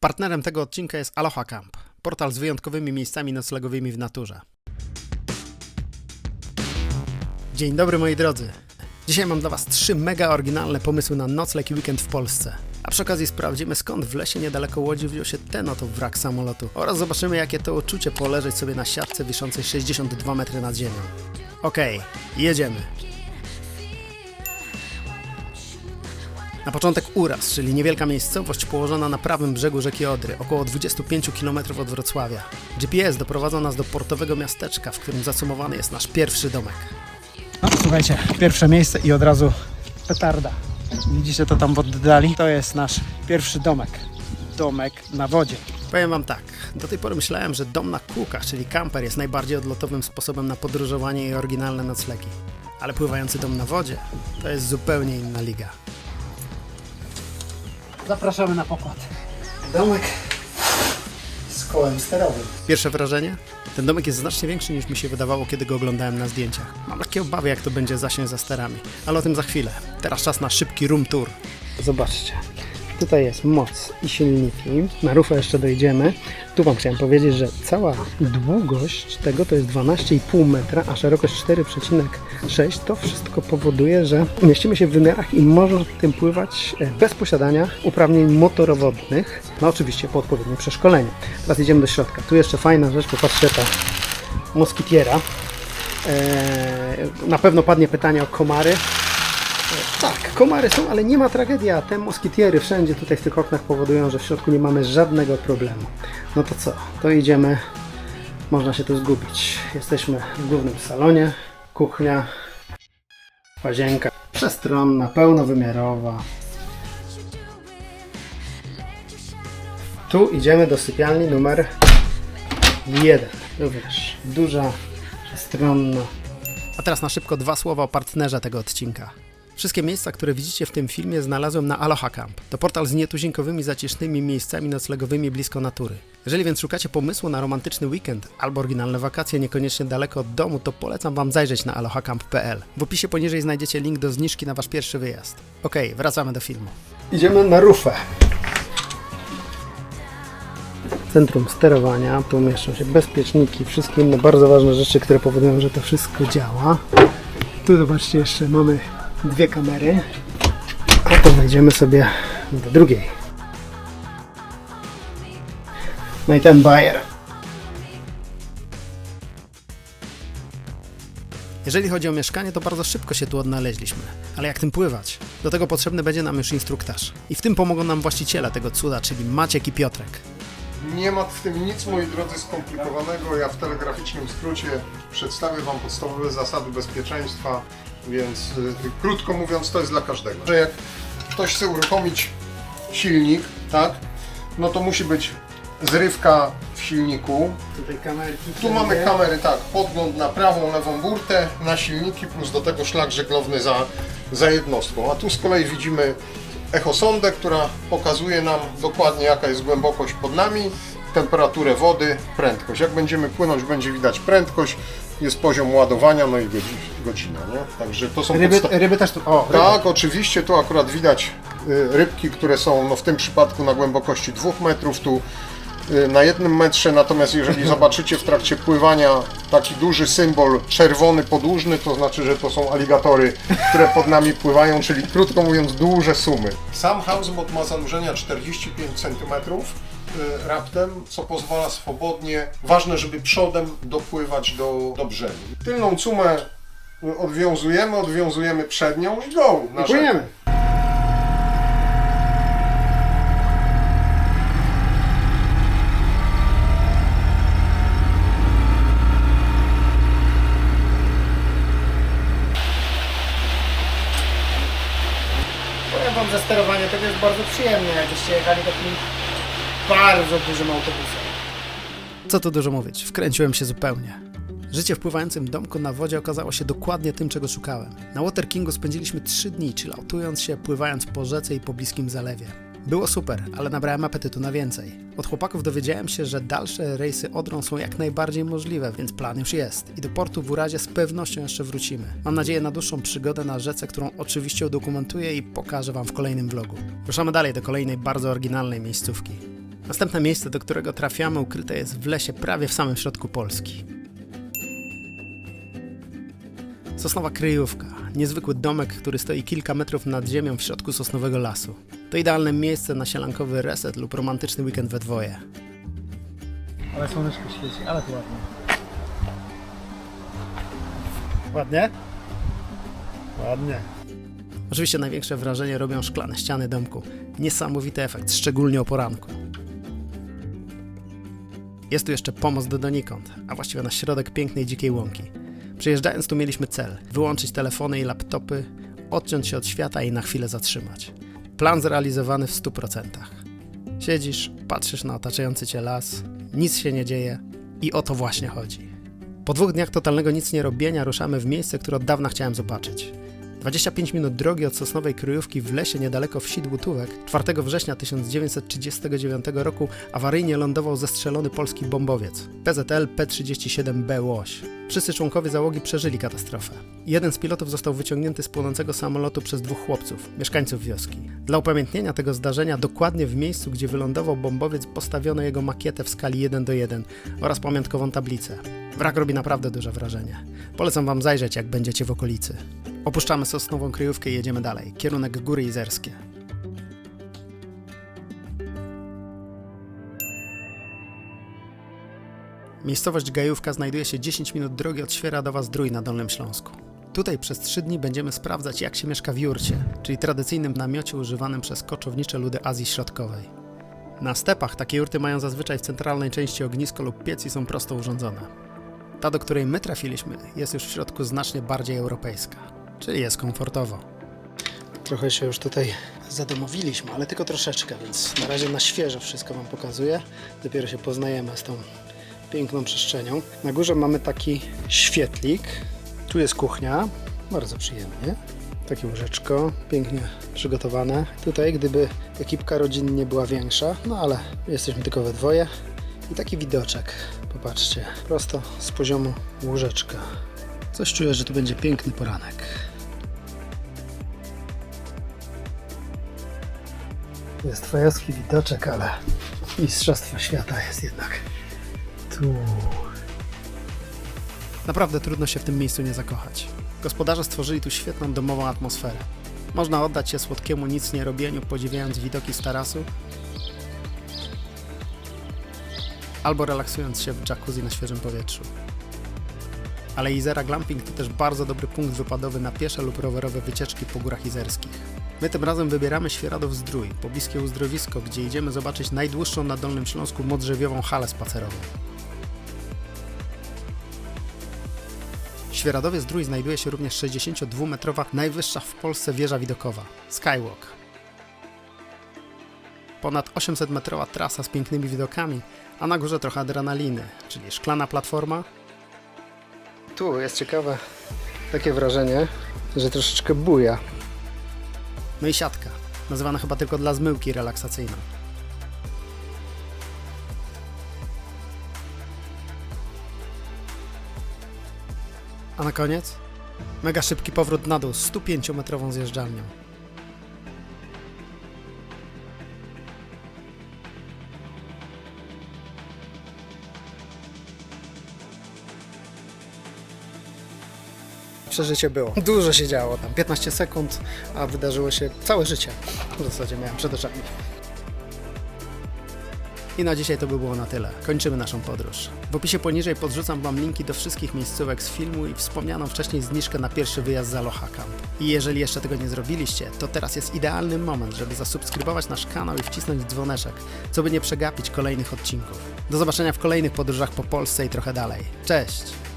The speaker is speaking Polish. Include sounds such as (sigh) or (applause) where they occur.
Partnerem tego odcinka jest Aloha Camp, portal z wyjątkowymi miejscami noclegowymi w naturze. Dzień dobry moi drodzy. Dzisiaj mam dla Was trzy mega oryginalne pomysły na nocleg i weekend w Polsce. A przy okazji sprawdzimy skąd w lesie niedaleko Łodzi wziął się ten oto wrak samolotu. Oraz zobaczymy jakie to uczucie poleżeć sobie na siatce wiszącej 62 metry nad ziemią. Okej, jedziemy. Na początek Uraz, czyli niewielka miejscowość położona na prawym brzegu rzeki Odry, około 25 km od Wrocławia. GPS doprowadza nas do portowego miasteczka, w którym zasumowany jest nasz pierwszy domek. No, słuchajcie, pierwsze miejsce i od razu petarda. Widzicie to tam w oddali? To jest nasz pierwszy domek. Domek na wodzie. Powiem Wam tak, do tej pory myślałem, że dom na kółkach, czyli kamper jest najbardziej odlotowym sposobem na podróżowanie i oryginalne noclegi. Ale pływający dom na wodzie to jest zupełnie inna liga. Zapraszamy na pokład. Domek z kołem sterowym. Pierwsze wrażenie? Ten domek jest znacznie większy niż mi się wydawało, kiedy go oglądałem na zdjęciach. Mam takie obawy, jak to będzie zasięg za sterami, ale o tym za chwilę. Teraz czas na szybki room tour. Zobaczcie. Tutaj jest moc i silniki. Na rufę jeszcze dojdziemy. Tu Wam chciałem powiedzieć, że cała długość tego to jest 12,5 metra, a szerokość 4,6. To wszystko powoduje, że mieścimy się w wymiarach i można tym pływać e, bez posiadania uprawnień motorowodnych. No oczywiście po odpowiednim przeszkoleniu. Teraz idziemy do środka. Tu jeszcze fajna rzecz, popatrzcie ta moskitiera. Eee, na pewno padnie pytanie o komary. Tak, komary są, ale nie ma tragedii, a te moskitiery wszędzie tutaj w tych oknach powodują, że w środku nie mamy żadnego problemu. No to co? To idziemy, można się tu zgubić. Jesteśmy w głównym salonie, kuchnia, łazienka, przestronna, pełnowymiarowa. Tu idziemy do sypialni numer jeden. Również duża, przestronna. A teraz na szybko dwa słowa o partnerze tego odcinka. Wszystkie miejsca, które widzicie w tym filmie znalazłem na Aloha Camp. To portal z nietuzinkowymi, zacisznymi miejscami noclegowymi blisko natury. Jeżeli więc szukacie pomysłu na romantyczny weekend albo oryginalne wakacje niekoniecznie daleko od domu, to polecam Wam zajrzeć na alohacamp.pl. W opisie poniżej znajdziecie link do zniżki na Wasz pierwszy wyjazd. Okej, wracamy do filmu. Idziemy na rufę. Centrum sterowania, tu mieszczą się bezpieczniki, wszystkie inne bardzo ważne rzeczy, które powodują, że to wszystko działa. Tu zobaczcie, jeszcze mamy dwie kamery. A to wejdziemy sobie do drugiej. No i ten bajer. Jeżeli chodzi o mieszkanie, to bardzo szybko się tu odnaleźliśmy. Ale jak tym pływać? Do tego potrzebny będzie nam już instruktaż. I w tym pomogą nam właściciele tego cuda, czyli Maciek i Piotrek. Nie ma w tym nic, moi drodzy, skomplikowanego. Ja w telegraficznym skrócie przedstawię Wam podstawowe zasady bezpieczeństwa, więc y, krótko mówiąc, to jest dla każdego. Że jak ktoś chce uruchomić silnik, tak, no to musi być zrywka w silniku. Tutaj kamerki. Tu mamy kamery, tak, podgląd na prawą, lewą burtę, na silniki, plus do tego szlak żeglowny za, za jednostką. A tu z kolei widzimy echosondę, która pokazuje nam dokładnie jaka jest głębokość pod nami, temperaturę wody, prędkość. Jak będziemy płynąć, będzie widać prędkość, jest poziom ładowania, no i godzi- godzina, nie? Także to są Ryby, podsta- ryby też tu. O, ryby. tak, oczywiście, tu akurat widać y, rybki, które są no, w tym przypadku na głębokości 2 metrów, tu y, na jednym metrze, natomiast jeżeli (laughs) zobaczycie w trakcie pływania taki duży symbol czerwony podłużny, to znaczy, że to są aligatory, które pod nami pływają, czyli krótko mówiąc duże sumy. Sam houseboat ma zanurzenia 45 cm raptem, co pozwala swobodnie, ważne, żeby przodem dopływać do, do brzegu. Tylną cumę y, odwiązujemy, odwiązujemy przednią i go na rzekę. Płyniemy. Powiem Wam, że sterowanie tego jest bardzo przyjemne, jakbyście jechali takim bardzo dużym autobusem. Co tu dużo mówić, wkręciłem się zupełnie. Życie w pływającym domku na wodzie okazało się dokładnie tym, czego szukałem. Na Water Kingu spędziliśmy 3 dni, chillautując się, pływając po rzece i po bliskim zalewie. Było super, ale nabrałem apetytu na więcej. Od chłopaków dowiedziałem się, że dalsze rejsy Odrą są jak najbardziej możliwe, więc plan już jest. I do portu w Urazie z pewnością jeszcze wrócimy. Mam nadzieję na dłuższą przygodę na rzece, którą oczywiście udokumentuję i pokażę Wam w kolejnym vlogu. Ruszamy dalej do kolejnej bardzo oryginalnej miejscówki. Następne miejsce, do którego trafiamy, ukryte jest w lesie prawie w samym środku Polski. Sosnowa Kryjówka. Niezwykły domek, który stoi kilka metrów nad ziemią w środku sosnowego lasu. To idealne miejsce na sielankowy reset lub romantyczny weekend we dwoje. Ale słoneczko świeci, ale to ładnie. Ładnie? Ładnie. Oczywiście największe wrażenie robią szklane ściany domku. Niesamowity efekt, szczególnie o poranku. Jest tu jeszcze pomost do donikąd, a właściwie na środek pięknej dzikiej łąki. Przyjeżdżając tu mieliśmy cel: wyłączyć telefony i laptopy, odciąć się od świata i na chwilę zatrzymać. Plan zrealizowany w 100%. Siedzisz, patrzysz na otaczający cię las, nic się nie dzieje i o to właśnie chodzi. Po dwóch dniach totalnego nic nie robienia ruszamy w miejsce, które od dawna chciałem zobaczyć. 25 minut drogi od sosnowej kryjówki w lesie niedaleko wsi Dłutówek 4 września 1939 roku awaryjnie lądował zestrzelony polski bombowiec PZL P-37B Łoś. Wszyscy członkowie załogi przeżyli katastrofę. Jeden z pilotów został wyciągnięty z płonącego samolotu przez dwóch chłopców, mieszkańców wioski. Dla upamiętnienia tego zdarzenia dokładnie w miejscu, gdzie wylądował bombowiec postawiono jego makietę w skali 1 do 1 oraz pamiątkową tablicę. Wrak robi naprawdę duże wrażenie. Polecam wam zajrzeć, jak będziecie w okolicy. Opuszczamy sosnową kryjówkę i jedziemy dalej. Kierunek Góry Izerskie. Miejscowość Gajówka znajduje się 10 minut drogi od Świeradowa Zdrój na Dolnym Śląsku. Tutaj przez 3 dni będziemy sprawdzać, jak się mieszka w jurcie, czyli tradycyjnym namiocie używanym przez koczownicze ludy Azji Środkowej. Na stepach takie jurty mają zazwyczaj w centralnej części ognisko lub piec i są prosto urządzone. Ta, do której my trafiliśmy, jest już w środku znacznie bardziej europejska, czyli jest komfortowo. Trochę się już tutaj zadomowiliśmy, ale tylko troszeczkę, więc na razie na świeżo wszystko Wam pokazuję. Dopiero się poznajemy z tą piękną przestrzenią. Na górze mamy taki świetlik. Tu jest kuchnia, bardzo przyjemnie. Takie łóżeczko, pięknie przygotowane. Tutaj, gdyby ekipka rodzinnie była większa, no ale jesteśmy tylko we dwoje. I taki widoczek, popatrzcie, prosto z poziomu łóżeczka. Coś czuję, że tu będzie piękny poranek. Tu jest twojowski widoczek, ale Mistrzostwo Świata jest jednak tu. Naprawdę trudno się w tym miejscu nie zakochać. Gospodarze stworzyli tu świetną domową atmosferę. Można oddać się słodkiemu nic nie robieniu, podziwiając widoki z tarasu, albo relaksując się w jacuzzi na świeżym powietrzu. Ale Izera Glamping to też bardzo dobry punkt wypadowy na piesze lub rowerowe wycieczki po górach izerskich. My tym razem wybieramy Świeradów Zdrój, pobliskie uzdrowisko, gdzie idziemy zobaczyć najdłuższą na Dolnym Śląsku modrzewiową halę spacerową. Świeradowie Zdrój znajduje się również 62-metrowa najwyższa w Polsce wieża widokowa Skywalk. Ponad 800-metrowa trasa z pięknymi widokami, a na górze trochę adrenaliny, czyli szklana platforma. Tu jest ciekawe takie wrażenie, że troszeczkę buja. No i siatka, nazywana chyba tylko dla zmyłki relaksacyjną. A na koniec? Mega szybki powrót na dół z 105-metrową zjeżdżalnią. Przeżycie było. Dużo się działo tam. 15 sekund, a wydarzyło się całe życie. W zasadzie miałem przed oczami. I na dzisiaj to by było na tyle. Kończymy naszą podróż. W opisie poniżej podrzucam Wam linki do wszystkich miejscówek z filmu i wspomnianą wcześniej zniżkę na pierwszy wyjazd z Aloha Camp. I jeżeli jeszcze tego nie zrobiliście, to teraz jest idealny moment, żeby zasubskrybować nasz kanał i wcisnąć dzwoneczek, co by nie przegapić kolejnych odcinków. Do zobaczenia w kolejnych podróżach po Polsce i trochę dalej. Cześć!